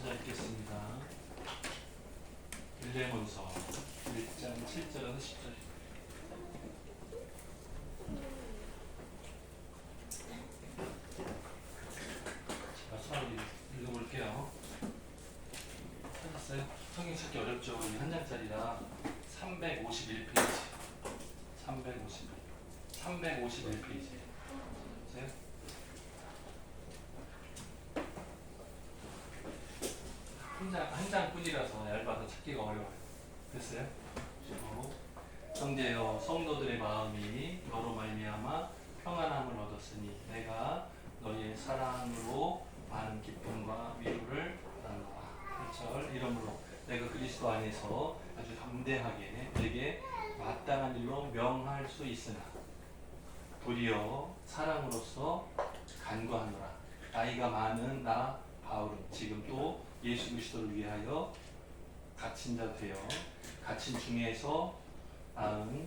찾아 읽겠습니다. 일레몬서 1장 7절에서 10절. 제가 수학을 읽어볼게요. 찾았어요? 성경 찾기 어렵죠? 이 한 장짜리라 351페이지. 350. 351페이지. 보세요. 한 장, 한 장뿐이라서 얇아서 찾기가 어려워요. 됐어요? 어, 형제여 성도들의 마음이 너로 말미암아 평안함을 얻었으니 내가 너희의 사랑으로 많은 기쁨과 위로를 받았노라. 8절 이러므로 내가 그리스도 안에서 아주 담대하게 내게 마땅한 일로 명할 수 있으나 도리어 사랑으로서 간구하노라. 나이가 많은 나 바울은 지금 또 예수 그리스도를 위하여 갇힌 자 되어 갇힌 중에서 낳은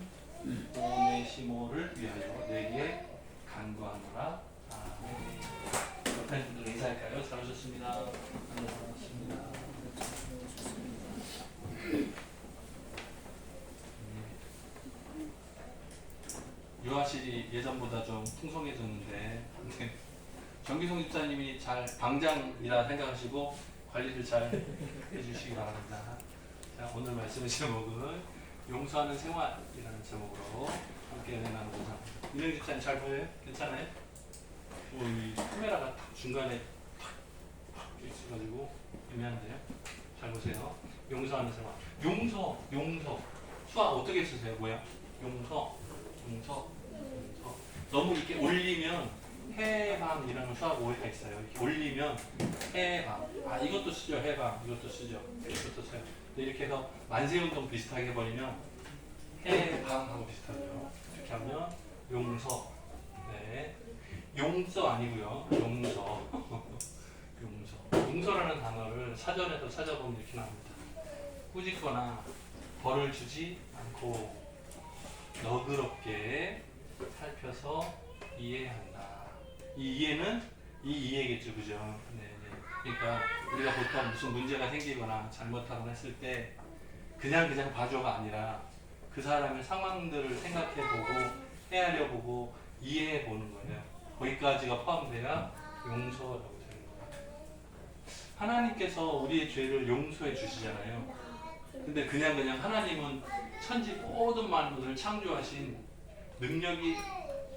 오네시모를 위하여 내게 간구하노라. 아멘. 옆에 분들 인사할까요? 잘 오셨습니다. 네, 반갑습니다. 네. 유아실이 예전보다 좀 풍성해졌는데 아무튼 정기성 집사님이 잘 방장이라 생각하시고 관리를 잘 해주시기 바랍니다. 자, 오늘 말씀의 제목은 용서하는 생활이라는 제목으로 함께 나누고자 합니다. 이명 집사님 잘 보여요? 괜찮아요? 뭐, 이 카메라가 딱 중간에 탁 있어가지고 애매한데요? 잘 보세요. 용서하는 생활. 용서, 용서. 수학 어떻게 쓰세요? 뭐야? 용서, 용서, 용서. 너무 이렇게 올리면 해방이라는 수학 오해가 있어요. 이렇게 올리면 해방. 아 이것도 쓰죠. 해방. 이것도 쓰죠. 이것도 써요. 근데 이렇게 해서 만세운동 비슷하게 해버리면 해방하고 비슷하죠. 이렇게 하면 용서. 네. 용서 아니고요. 용서. 용서. 용서라는 단어를 사전에도 찾아보면 이렇게 나옵니다. 꾸짖거나 벌을 주지 않고 너그럽게 살펴서 이해한다. 이 이해는 이 이해겠죠, 그죠? 네, 네. 그러니까 우리가 보통 무슨 문제가 생기거나 잘못하거나 했을 때 그냥 그냥 봐줘가 아니라 그 사람의 상황들을 생각해보고 헤아려보고 이해해보는 거예요. 거기까지가 포함돼야 용서라고 되는 거예요. 하나님께서 우리의 죄를 용서해 주시잖아요. 근데 그냥 그냥 하나님은 천지 모든 만물을 창조하신 능력이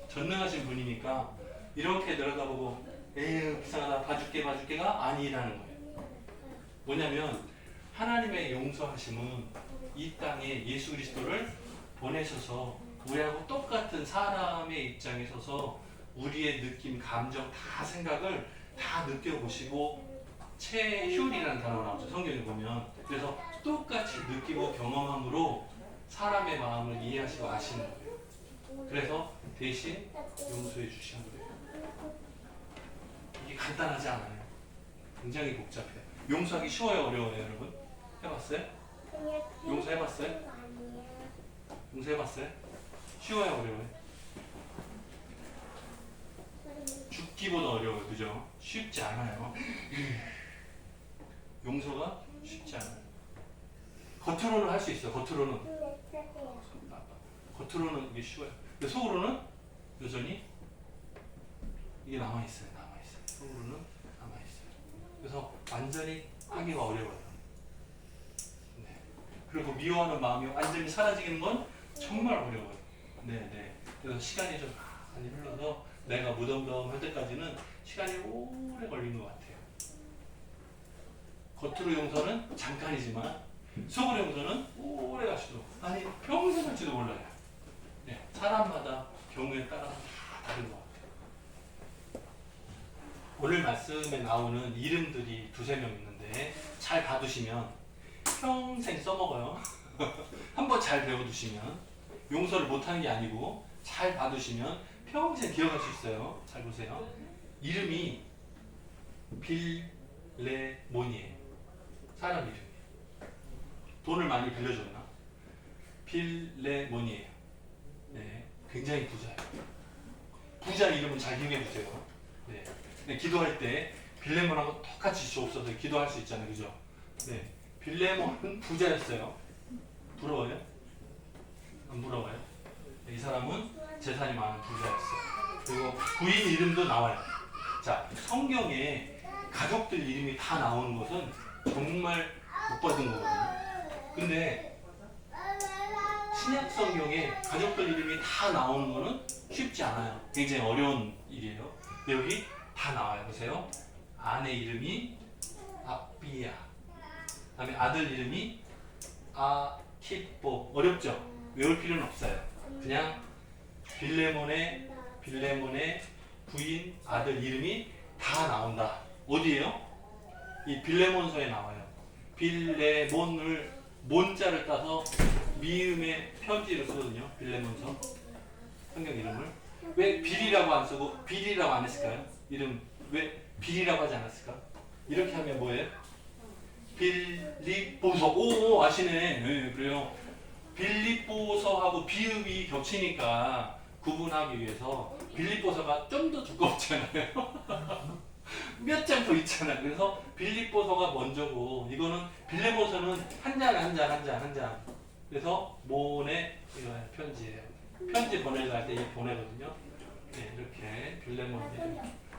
전능하신 분이니까 이렇게 들여다보고 에휴 불쌍하다 봐줄게 봐줄게가 아니라는 거예요. 뭐냐면 하나님의 용서하심은 이 땅에 예수 그리스도를 보내셔서 우리하고 똑같은 사람의 입장에 서서 우리의 느낌, 감정, 다 생각을 다 느껴보시고 체휼이라는 단어가 나오죠. 성경에 보면. 그래서 똑같이 느끼고 경험함으로 사람의 마음을 이해하시고 아시는 거예요. 그래서 대신 용서해 주시는 거예요. 이게 간단하지 않아요. 굉장히 복잡해요. 용서하기 쉬워요, 어려워요, 여러분? 해봤어요? 용서해봤어요? 용서해봤어요? 쉬워요, 어려워요? 죽기보다 어려워요, 그죠? 쉽지 않아요. 용서가 쉽지 않아요. 겉으로는 할 수 있어요. 겉으로는 겉으로는 이게 쉬워요. 근데 속으로는 여전히 이게 남아 있어요. 남아 있어요. 속으로는 남아 있어요. 그래서 완전히 하기가 어려워요. 네. 그리고 미워하는 마음이 완전히 사라지는 건 정말 어려워요. 네, 네. 그래서 시간이 좀 많이 흘러서 내가 무덤덤 할 때까지는 시간이 오래 걸리는 것 같아요. 겉으로 용서는 잠깐이지만 속으로 용서는 오래 갈수록 아니 평생 갈지도 몰라요. 네, 사람마다 경우에 따라서 다 다른 것 같아요. 오늘 말씀에 나오는 이름들이 두세 명 있는데 잘 봐두시면 평생 써먹어요. 한번 잘 배워두시면 용서를 못하는 게 아니고 잘 봐두시면 평생 기억할 수 있어요. 잘 보세요. 이름이 빌레몬이에요. 사람 이름이에요. 돈을 많이 빌려줬나? 빌레몬이에요. 네, 굉장히 부자예요. 부자 이름은 잘 기억해 주세요. 네, 근데 기도할 때 빌레몬하고 똑같이 주 없어서 기도할 수 있잖아요, 그죠? 네, 빌레몬은 부자였어요. 부러워요? 안 부러워요? 네, 이 사람은 재산이 많은 부자였어요. 그리고 부인 이름도 나와요. 자, 성경에 가족들 이름이 다 나오는 것은 정말 못 받은 거거든요. 근데 신약 성경에 가족들 이름이 다 나오는 거는 쉽지 않아요. 굉장히 어려운 일이에요. 근데 여기 다 나와요. 보세요. 아내 이름이 아비야. 그다음에 아들 이름이 아키뽀. 어렵죠? 외울 필요는 없어요. 그냥 빌레몬의 빌레몬의 부인 아들 이름이 다 나온다. 어디에요? 이 빌레몬서에 나와요. 빌레몬을 몬자를 따서 미음의 편지를 쓰거든요. 빌레몬서 성경 이름을 왜 빌이라고 안 쓰고 빌이라고 안 했을까요? 이름 왜 빌이라고 하지 않았을까? 이렇게 하면 뭐예요? 빌립보서 오, 오 아시네. 네, 그래요. 빌립보서하고 비읍이 겹치니까 구분하기 위해서 빌립보서가 좀 더 두껍잖아요. 몇 장 더 있잖아요. 그래서 빌립보서가 먼저고 이거는 빌레보서는 한 장 한 장 한 장 한 장. 그래서 모네 이거 편지예요. 편지 보내려 할때 이 보내거든요. 네, 이렇게 빌레몬.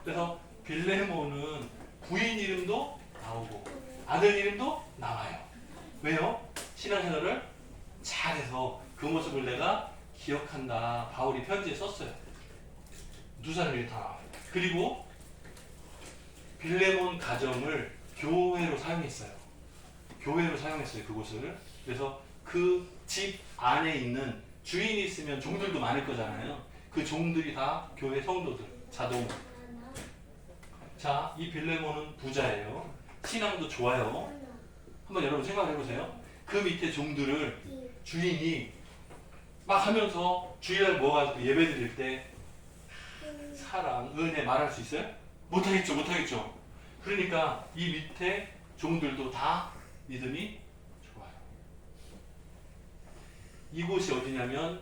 그래서 빌레몬은 부인 이름도 나오고 아들 이름도 나와요. 왜요? 신앙생활을 잘해서 그 모습을 내가 기억한다. 바울이 편지에 썼어요. 두 사람이 다. 그리고 빌레몬 가정을 교회로 사용했어요. 교회로 사용했어요. 그곳을. 그래서 그 집 안에 있는 주인이 있으면 종들도 많을 거잖아요. 그 종들이 다 교회 성도들, 자동. 자, 이 빌레몬은 부자예요. 신앙도 좋아요. 한번 여러분 생각해 보세요. 그 밑에 종들을 주인이 막 하면서 주일날 모아가지고 예배 드릴 때 사랑, 은혜 말할 수 있어요? 못하겠죠, 못하겠죠. 그러니까 이 밑에 종들도 다 믿음이 좋아요. 이곳이 어디냐면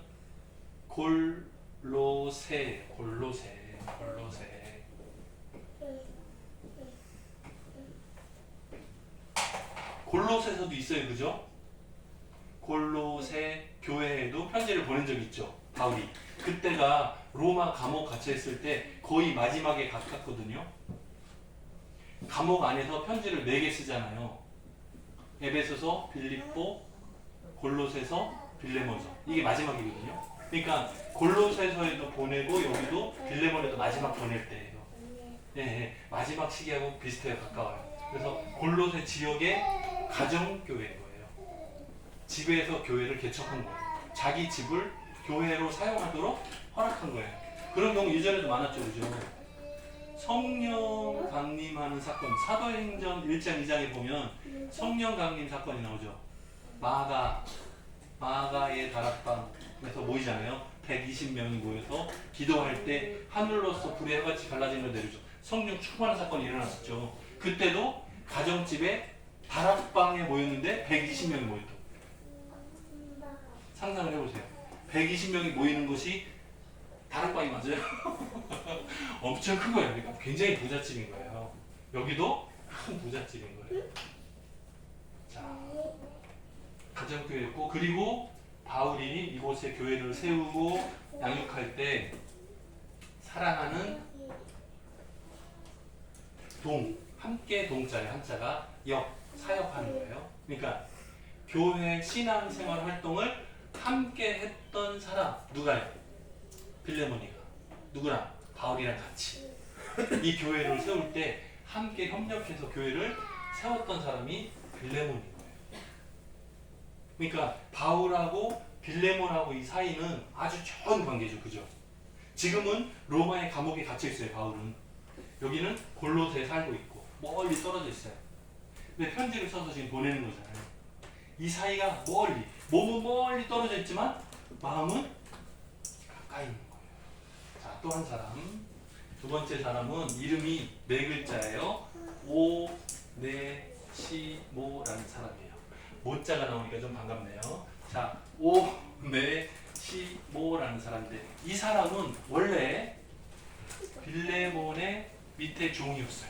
골로새, 골로새, 골로새. 골로새서도 있어요, 그죠? 골로새 교회에도 편지를 보낸 적이 있죠, 바울이. 그때가 로마 감옥 갇혀 있을 때 거의 마지막에 가깝거든요. 감옥 안에서 편지를 네 개 쓰잖아요. 에베소서, 빌립보, 골로새서, 빌레몬서. 이게 마지막이거든요. 그러니까 골로새서에도 보내고 여기도 빌레몬에도 마지막 보낼 때예요. 예, 예. 마지막 시기하고 비슷해요. 가까워요. 그래서 골로새 지역의 가정 교회인 거예요. 집에서 교회를 개척한 거예요. 자기 집을 교회로 사용하도록 허락한 거예요. 그런 경우 예전에도 많았죠, 그죠? 성령 강림하는 사건, 사도행전 1장, 2장에 보면 성령 강림 사건이 나오죠. 마가, 마가의 다락방에서 모이잖아요. 120명이 모여서 기도할 때 하늘로서 불의 해같이 갈라지는 걸 내리죠. 성령 충만한 사건이 일어났었죠. 그때도 가정집에 다락방에 모였는데 120명이 모였다. 상상을 해보세요. 120명이 모이는 것이 다락방이 맞아요? 엄청 큰 거예요. 그러니까 굉장히 부잣집인 거예요. 여기도 큰 부잣집인 거예요. 자, 가정교회였고 그리고 바울이 이곳에 교회를 세우고 양육할 때 사랑하는 동 함께 동자의 한자가 역 사역하는 거예요. 그러니까 교회 신앙생활 활동을 함께 했던 사람 누가요? 빌레몬이가 누구랑 바울이랑 같이 이 교회를 세울 때 함께 협력해서 교회를 세웠던 사람이 빌레몬인 거예요. 그러니까 바울하고 빌레몬하고 이 사이는 아주 좋은 관계죠, 그죠? 지금은 로마의 감옥에 갇혀 있어요, 바울은. 여기는 골로새에 살고 있고 멀리 떨어져 있어요. 근데 편지를 써서 지금 보내는 거잖아요. 이 사이가 멀리 몸은 멀리 떨어져 있지만 마음은 가까이 있는 거예요. 자, 또 한 사람. 두 번째 사람은 이름이 네 글자예요. 오, 네, 시, 모라는 사람이에요. 모자가 나오니까 좀 반갑네요. 자, 오, 네, 시, 모라는 사람인데 이 사람은 원래 빌레몬의 밑에 종이었어요.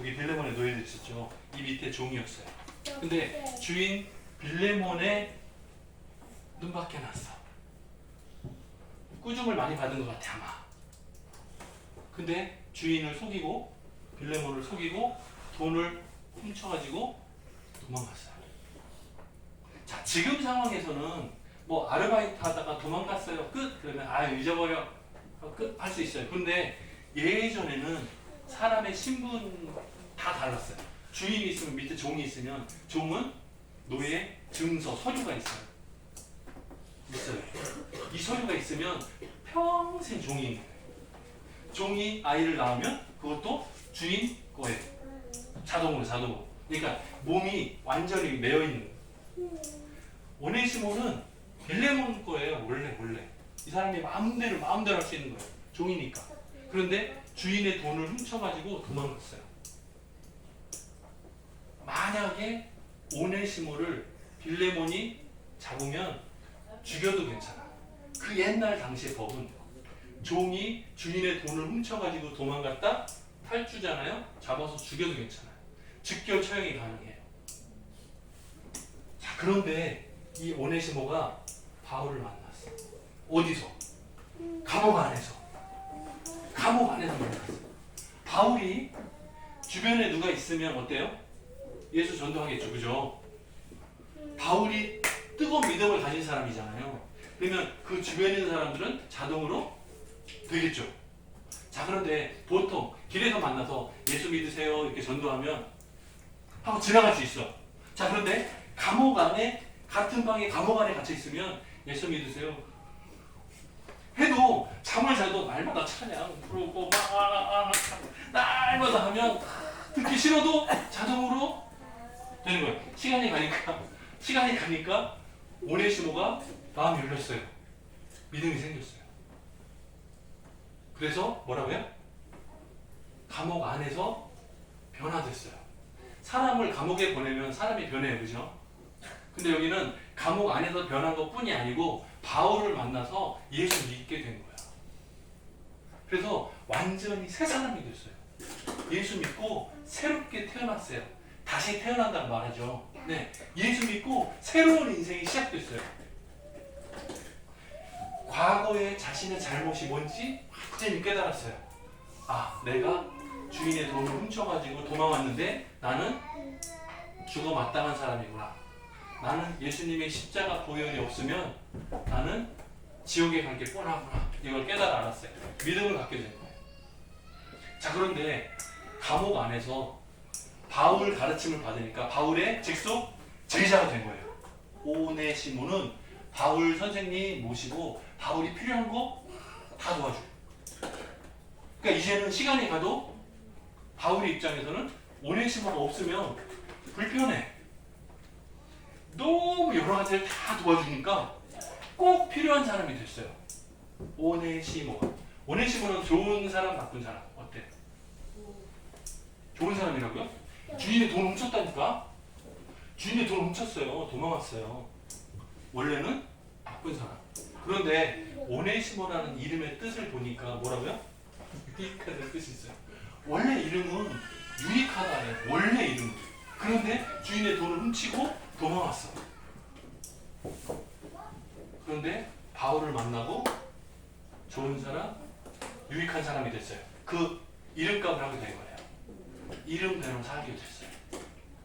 여기 빌레몬의 노예들 있었죠. 이 밑에 종이었어요. 근데 주인 빌레몬의 눈밖에 났어. 꾸중을 많이 받은 것 같아 아마. 근데 주인을 속이고 빌레몬을 속이고 돈을 훔쳐가지고 도망갔어요. 자 지금 상황에서는 뭐 아르바이트 하다가 도망갔어요 끝 그러면 아 잊어버려 끝 할 수 있어요. 근데 예전에는 사람의 신분 다 달랐어요. 주인이 있으면 밑에 종이 있으면 종은 노예 증서 서류가 있어요. 있어요. 이 서류가 있으면 평생 종이 종이 아이를 낳으면 그것도 주인 거예요. 자동으로 자동으로. 그러니까 몸이 완전히 매여 있는. 오네시모는 빌레몬 거예요. 원래 원래. 이 사람이 마음대로 마음대로 할 수 있는 거예요. 종이니까. 그런데 주인의 돈을 훔쳐가지고 도망갔어요. 만약에 오네시모를 빌레몬이 잡으면 죽여도 괜찮아. 그 옛날 당시의 법은 종이 주인의 돈을 훔쳐가지고 도망갔다 탈주잖아요. 잡아서 죽여도 괜찮아요. 즉결 처형이 가능해요. 자 그런데 이 오네시모가 바울을 만났어. 어디서? 감옥 안에서. 감옥 안에서 만났어. 바울이 주변에 누가 있으면 어때요? 예수 전도하겠죠, 그죠? 바울이 뜨거운 믿음을 가진 사람이잖아요. 그러면 그 주변에 있는 사람들은 자동으로 되겠죠. 자, 그런데 보통 길에서 만나서 예수 믿으세요 이렇게 전도하면 하고 지나갈 수 있어. 자, 그런데 감옥 안에 같은 방에 감옥 안에 갇혀 있으면 예수 믿으세요. 해도 잠을 자도 날마다 찬양 부르고 막 날마다 하면 듣기 싫어도 자동으로 되는 거예요. 시간이 가니까 시간이 가니까 오네시모가 마음이 열렸어요. 믿음이 생겼어요. 그래서 뭐라고요? 감옥 안에서 변화됐어요. 사람을 감옥에 보내면 사람이 변해요, 그죠? 근데 여기는 감옥 안에서 변한 것 뿐이 아니고 바울을 만나서 예수 믿게 된 거야. 그래서 완전히 새 사람이 됐어요. 예수 믿고 새롭게 태어났어요. 다시 태어난다고 말하죠. 네, 예수 믿고 새로운 인생이 시작됐어요. 과거에 자신의 잘못이 뭔지 완전히 깨달았어요. 아, 내가 주인의 돈을 훔쳐가지고 도망왔는데 나는 죽어 마땅한 사람이구나. 나는 예수님의 십자가 보혈이 없으면 나는 지옥에 갈 게 뻔하구나. 이걸 깨달아 알았어요. 믿음을 갖게 된 거예요. 자, 그런데 감옥 안에서 바울 가르침을 받으니까 바울의 직속 제자가 된 거예요. 오네시모는 바울 선생님 모시고 바울이 필요한 거 다 도와줘요. 그러니까 이제는 시간이 가도 바울의 입장에서는 오네시모가 없으면 불편해. 너무 여러 가지를 다 도와주니까 꼭 필요한 사람이 됐어요. 오네시모가. 오네시모는 좋은 사람, 나쁜 사람 어때? 좋은 사람이라고요? 주인의 돈 훔쳤다니까? 주인의 돈 훔쳤어요. 도망갔어요. 원래는 나쁜 사람. 그런데 오네시모라는 이름의 뜻을 보니까 뭐라고요? 유익하다는 뜻이 있어요. 원래 이름은 유익하다예요. 원래 이름은. 그런데 주인의 돈을 훔치고 도망왔어. 그런데 바울을 만나고 좋은 사람, 유익한 사람이 됐어요. 그 이름값을 하게 된 거예요. 이름대로 살게 됐어요.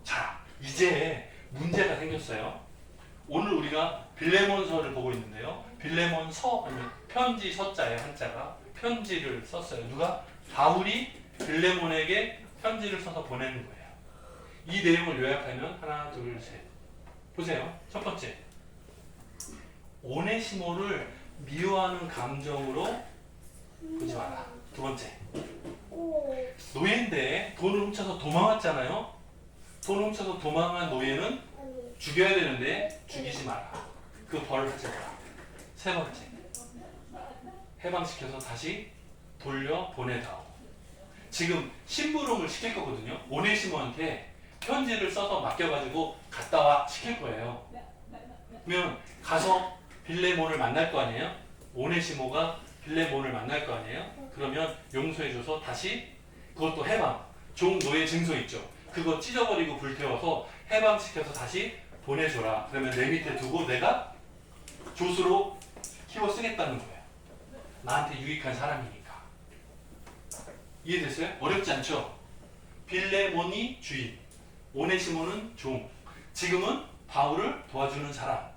자, 이제 문제가 생겼어요. 오늘 우리가 빌레몬서를 보고 있는데요. 빌레몬서 아니면 편지 서자예요 한자가 편지를 썼어요. 누가 바울이 빌레몬에게 편지를 써서 보내는 거예요. 이 내용을 요약하면 하나, 둘, 셋. 보세요. 첫 번째. 오네시모를 미워하는 감정으로 보지 마라. 두 번째. 노예인데 돈을 훔쳐서 도망왔잖아요. 돈 훔쳐서 도망한 노예는 죽여야 되는데 죽이지 마라. 그 벌을 마라. 세 번째. 해방시켜서 다시 돌려 보내다오. 지금 심부름을 시킬 거거든요. 오네시모한테 편지를 써서 맡겨가지고 갔다 와 시킬 거예요. 그러면 가서 빌레몬을 만날 거 아니에요? 오네시모가 빌레몬을 만날 거 아니에요? 그러면 용서해줘서 다시 그것도 해방 종 노예 증서 있죠. 그거 찢어버리고 불태워서 해방시켜서 다시 보내줘라. 그러면 내 밑에 두고 내가 조수로 키워 쓰겠다는 거예요. 나한테 유익한 사람이니까. 이해됐어요? 어렵지 않죠? 빌레몬이 주인, 오네시모는 종. 지금은 바울을 도와주는 사람.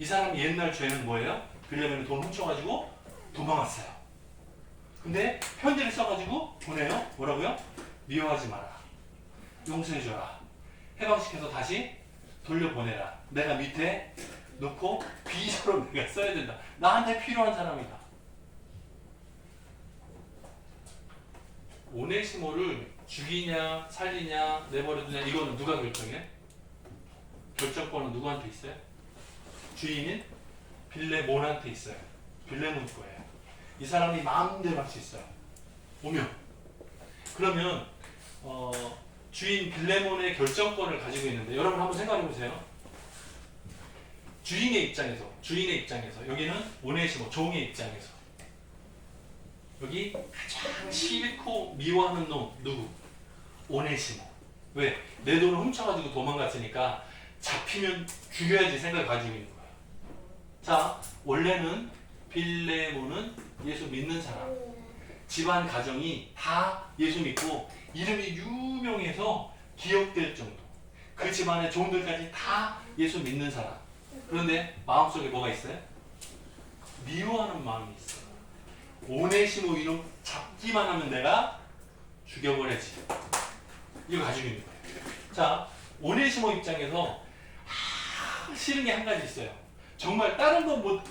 이 사람이 옛날 죄는 뭐예요? 빌레몬이 돈 훔쳐가지고 도망갔어요. 근데 편지를 써가지고 보내요. 뭐라고요? 미워하지 마라. 용서해줘라. 해방시켜서 다시 돌려보내라. 내가 밑에 놓고 비서로 내가 써야 된다. 나한테 필요한 사람이다. 오네시모를 죽이냐 살리냐 내버려두냐 이거는 누가 결정해? 결정권은 누구한테 있어요? 주인인 빌레몬한테 있어요. 빌레몬 거예요. 이 사람이 마음대로 할 수 있어요. 오면 그러면 어, 주인 빌레몬의 결정권을 가지고 있는데 여러분 한번 생각해 보세요. 주인의 입장에서 주인의 입장에서 여기는 오네시모 종의 입장에서 여기 가장 싫고 미워하는 놈 누구? 오네시모. 왜? 내 돈을 훔쳐가지고 도망갔으니까 잡히면 죽여야지 생각을 가지고 있는 거야. 자, 원래는 빌레몬은 예수 믿는 사람. 집안 가정이 다 예수 믿고 이름이 유명해서 기억될 정도. 그 집안의 종들까지 다 예수 믿는 사람. 그런데 마음속에 뭐가 있어요? 미워하는 마음이 있어요. 오네시모 이름 잡기만 하면 내가 죽여버려야지. 이거 가지고 있는 거예요. 자, 오네시모 입장에서 하, 싫은 게 한 가지 있어요. 정말 다른 건 못,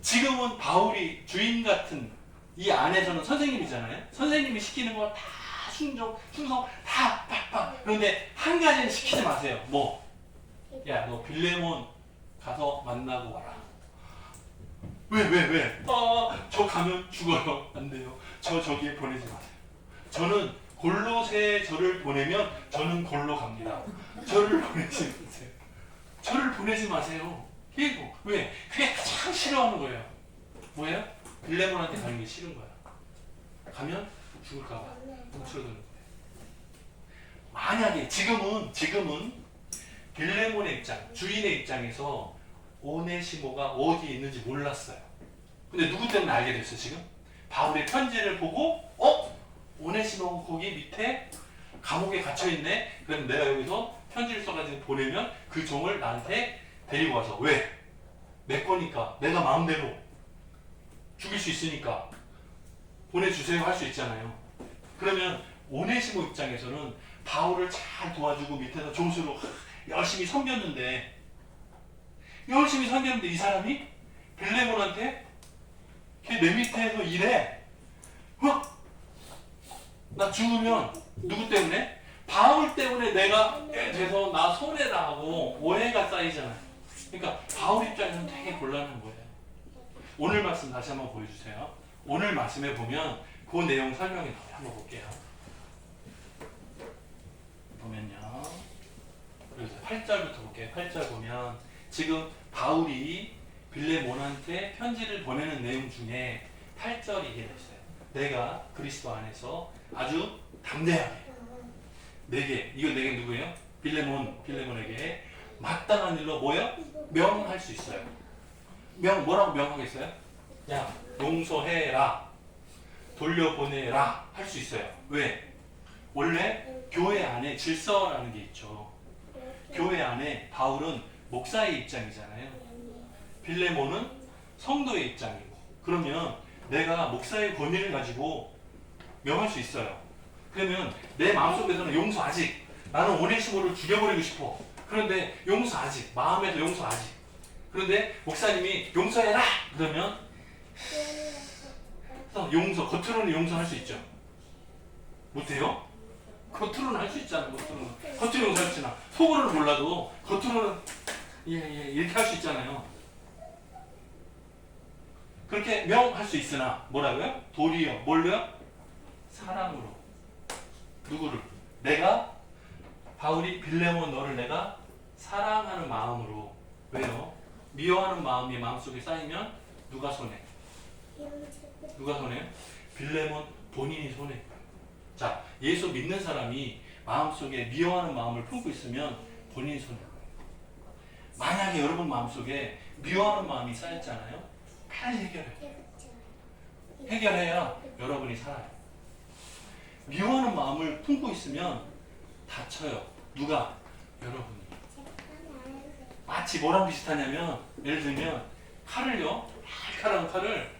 지금은 바울이 주인 같은 이 안에서는 선생님이잖아요. 선생님이 시키는 거 다 순종, 충성, 다 팍팍. 그런데 한 가지는 시키지 마세요. 뭐? 야, 너 빌레몬 가서 만나고 와라. 왜, 왜, 왜? 아, 저 가면 죽어요. 안 돼요. 저 저기에 보내지 마세요. 저는 골로새 저를 보내면 저는 골로 갑니다. 저를 보내지 마세요. 저를 보내지 마세요. 이거 왜? 그게 가장 싫어하는 거예요. 뭐예요? 빌레몬한테 가는 게 싫은 거야. 가면 죽을까봐 뭉쳐드는 거예요. 만약에 지금은 지금은 빌레몬의 입장, 주인의 입장에서 오네시모가 어디에 있는지 몰랐어요. 근데 누구 때문에 알게 됐어 지금? 바울의 편지를 보고 어? 오네시모가 거기 밑에 감옥에 갇혀 있네. 그럼 내가 여기서 편지를 써가지고 보내면 그 종을 나한테 데리고 와서 왜? 내 거니까 내가 마음대로 죽일 수 있으니까 보내주세요 할 수 있잖아요. 그러면 오네시모 입장에서는 바울을 잘 도와주고 밑에서 조수로 열심히 섬겼는데 열심히 섬겼는데 이 사람이 빌레몬한테 걔내 밑에서 일해. 어? 나 죽으면 누구 때문에? 바울 때문에 내가 돼서 나 손해라 하고 오해가 쌓이잖아요. 그러니까 바울 입장에서는 되게 곤란한 거예요. 오늘 말씀 다시 한번 보여주세요. 오늘 말씀에 보면 그 내용 설명이 나와요. 한번 볼게요. 보면요. 여기서 8절부터 볼게요. 8절 보면 지금 바울이 빌레몬한테 편지를 보내는 내용 중에 8절이 이게 있어요. 내가 그리스도 안에서 아주 담대하게 내게 이거 내게 누구예요? 빌레몬 빌레몬에게 마땅한 일로 뭐요? 명할 수 있어요. 명 뭐라고 명하겠어요? 야 용서해라 돌려보내라 할 수 있어요. 왜? 원래 교회 안에 질서라는 게 있죠. 교회 안에 바울은 목사의 입장이잖아요. 빌레몬은 성도의 입장이고. 그러면 내가 목사의 권위를 가지고 명할 수 있어요. 그러면 내 마음속에서는 용서 아직 나는 오네시모를 죽여버리고 싶어. 그런데 용서 아직 마음에도 용서 아직. 그런데 목사님이 용서해라 그러면 용서 겉으로는 용서할 수 있죠. 못해요? 겉으로는 할 수 있잖아. 겉으로는 겉으로 용서할 수 있잖아. 속으로는 몰라도 겉으로는 예예 이렇게 할 수 있잖아요. 그렇게 명할 수 있으나 뭐라고요? 도리어 뭘로요? 사랑으로 누구를? 내가 바울이 빌레몬 너를 내가 사랑하는 마음으로 왜요? 미워하는 마음이 마음속에 쌓이면 누가 손해? 누가 손해요? 빌레몬 본인이 손해. 자, 예수 믿는 사람이 마음속에 미워하는 마음을 품고 있으면 본인이 손해. 만약에 여러분 마음속에 미워하는 마음이 쌓였잖아요. 빨리 해결해요. 해결해야 여러분이 살아요. 미워하는 마음을 품고 있으면 다쳐요. 누가? 여러분이. 마치 뭐랑 비슷하냐면 예를 들면 칼을요 칼칼한 칼을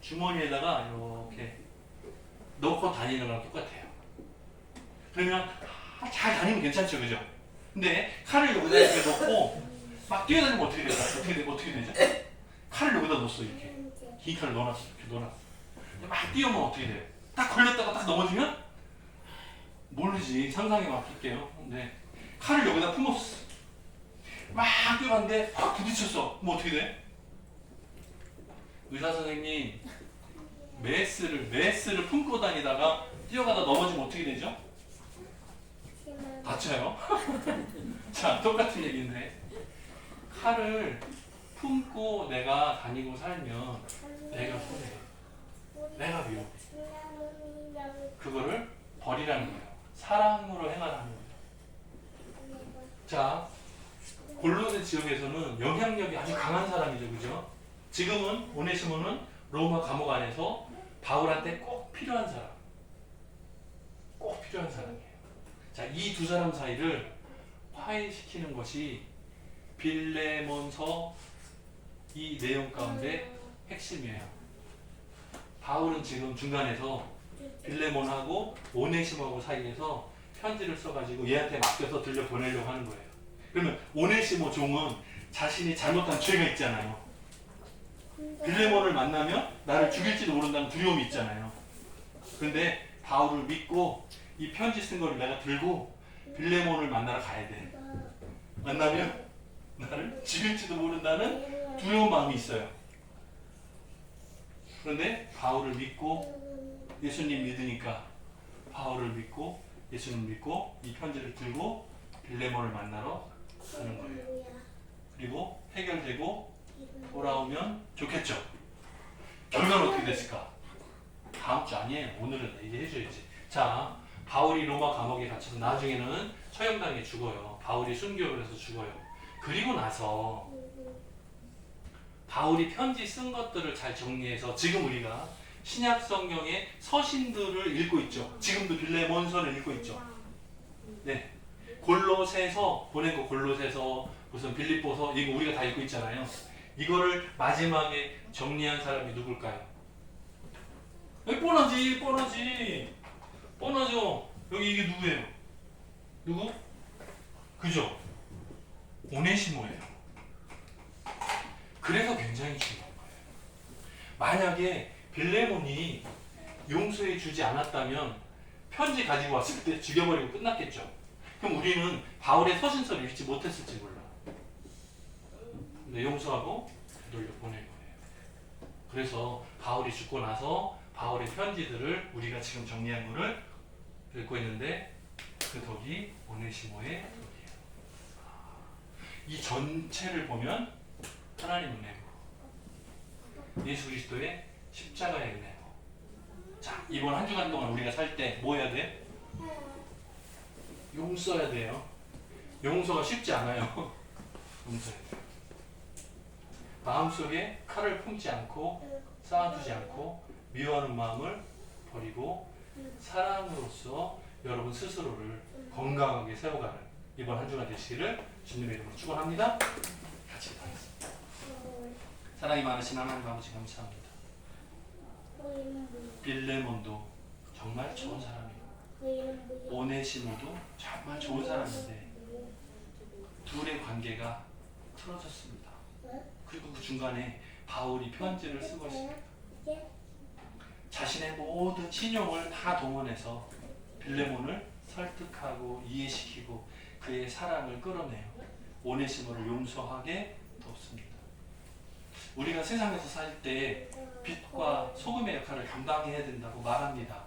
주머니에다가 이렇게 넣고 다니는 거랑 똑같아요. 그러면 아, 잘 다니면 괜찮죠, 그죠? 근데 칼을 여기다 이렇게 넣고 막 뛰어다니면 어떻게 될까? 어떻게 돼? 어떻게 되죠? 칼을 여기다 넣었어 이렇게 긴 칼을 넣어놨어 이렇게 넣어놨어. 근데 막 뛰어면 어떻게 돼? 딱 걸렸다가 딱 넘어지면 모르지 상상해 맡길게요. 근데 칼을 여기다 품었어. 막 뛰어갔는데 확 부딪혔어. 뭐 어떻게 돼? 의사 선생님 메스를 메스를 품고 다니다가 뛰어가다 넘어지면 어떻게 되죠? 다쳐요. 자 똑같은 얘기인데 칼을 품고 내가 다니고 살면 내가 손해. 내가 위험해. 그거를 버리라는 거예요. 사랑으로 행하라는 거예요. 자 골로새 지역에서는 영향력이 아주 강한 사람이죠, 그죠? 지금은 오네시모는 로마 감옥 안에서 바울한테 꼭 필요한 사람, 꼭 필요한 사람이에요. 자, 이 두 사람 사이를 화해시키는 것이 빌레몬서 이 내용 가운데 핵심이에요. 바울은 지금 중간에서 빌레몬하고 오네시모하고 사이에서 편지를 써가지고 얘한테 맡겨서 들려 보내려고 하는 거예요. 그러면 오네시모 종은 자신이 잘못한 죄가 있잖아요. 빌레몬을 만나면 나를 죽일지도 모른다는 두려움이 있잖아요. 그런데 바울을 믿고 이 편지 쓴 거를 내가 들고 빌레몬을 만나러 가야 돼. 만나면 나를 죽일지도 모른다는 두려운 마음이 있어요. 그런데 바울을 믿고 예수님 믿으니까 바울을 믿고 예수님 믿고 이 편지를 들고 빌레몬을 만나러 가는 거예요. 그리고 해결되고 돌아오면 좋겠죠. 결과는 어떻게 됐을까? 다음 주 아니에요. 오늘은 얘기해 줘야지. 자, 바울이 로마 감옥에 갇혀서 나중에는 처형당해 죽어요. 바울이 순교를 해서 죽어요. 그리고 나서 바울이 편지 쓴 것들을 잘 정리해서 지금 우리가 신약 성경의 서신들을 읽고 있죠. 지금도 빌레몬서를 읽고 있죠. 네. 골로새서 보낸 거 골로새서 무슨 빌립보서 이거 우리가 다 읽고 있잖아요. 이거를 마지막에 정리한 사람이 누굴까요? 여기 뻔하지, 뻔하지, 뻔하죠. 여기 이게 누구예요? 누구? 그죠? 오네시모예요. 그래서 굉장히 중요한 거예요. 만약에 빌레몬이 용서해 주지 않았다면 편지 가지고 왔을 때 죽여버리고 끝났겠죠. 그럼 우리는 바울의 서신서를 읽지 못했을지 몰라. 근데 용서하고 돌려 보낼 거예요. 그래서 바울이 죽고 나서 바울의 편지들을 우리가 지금 정리한 거를 읽고 있는데 그 덕이 오네시모의 덕이에요. 이 전체를 보면 하나님 은혜고 예수 그리스도의 십자가의 은혜고 자 이번 한 주간 동안 우리가 살 때 뭐 해야 돼? 용서해야 돼요. 용서가 쉽지 않아요. 용서해야 돼요. 마음속에 칼을 품지 않고 쌓아두지 않고 미워하는 마음을 버리고 사랑으로서 여러분 스스로를 건강하게 세워가는 이번 한 주가 되시기를 주님의 이름으로 축원합니다. 같이 기도하겠습니다. 사랑이 많으신 하나님 아버지 감사합니다. 빌레몬도 정말 좋은 사람이고 오네시모도 정말 좋은 사람인데 둘의 관계가 틀어졌습니다. 그리고 그 중간에 바울이 편지를 쓰고 있습니다. 자신의 모든 신용을 다 동원해서 빌레몬을 설득하고 이해시키고 그의 사랑을 끌어내요. 오네시모를 용서하게 돕습니다. 우리가 세상에서 살 때 빛과 소금의 역할을 감당해야 된다고 말합니다.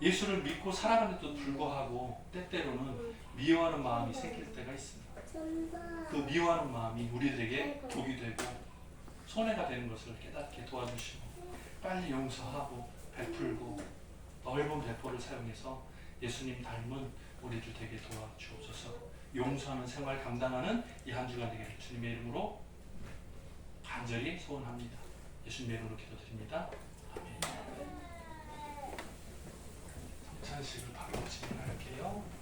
예수를 믿고 살아가는데도 불구하고 때때로는 미워하는 마음이 생길 때가 있습니다. 그 미워하는 마음이 우리들에게 독이 되고 손해가 되는 것을 깨닫게 도와주시고 빨리 용서하고 베풀고 넓은 배포를 사용해서 예수님 닮은 우리들 되게 도와주옵소서. 용서하는 생활 감당하는 이 한 주가 되기를 주님의 이름으로 간절히 소원합니다. 예수님의 이름으로 기도드립니다. 아멘. 찬식을 바로 진행할게요.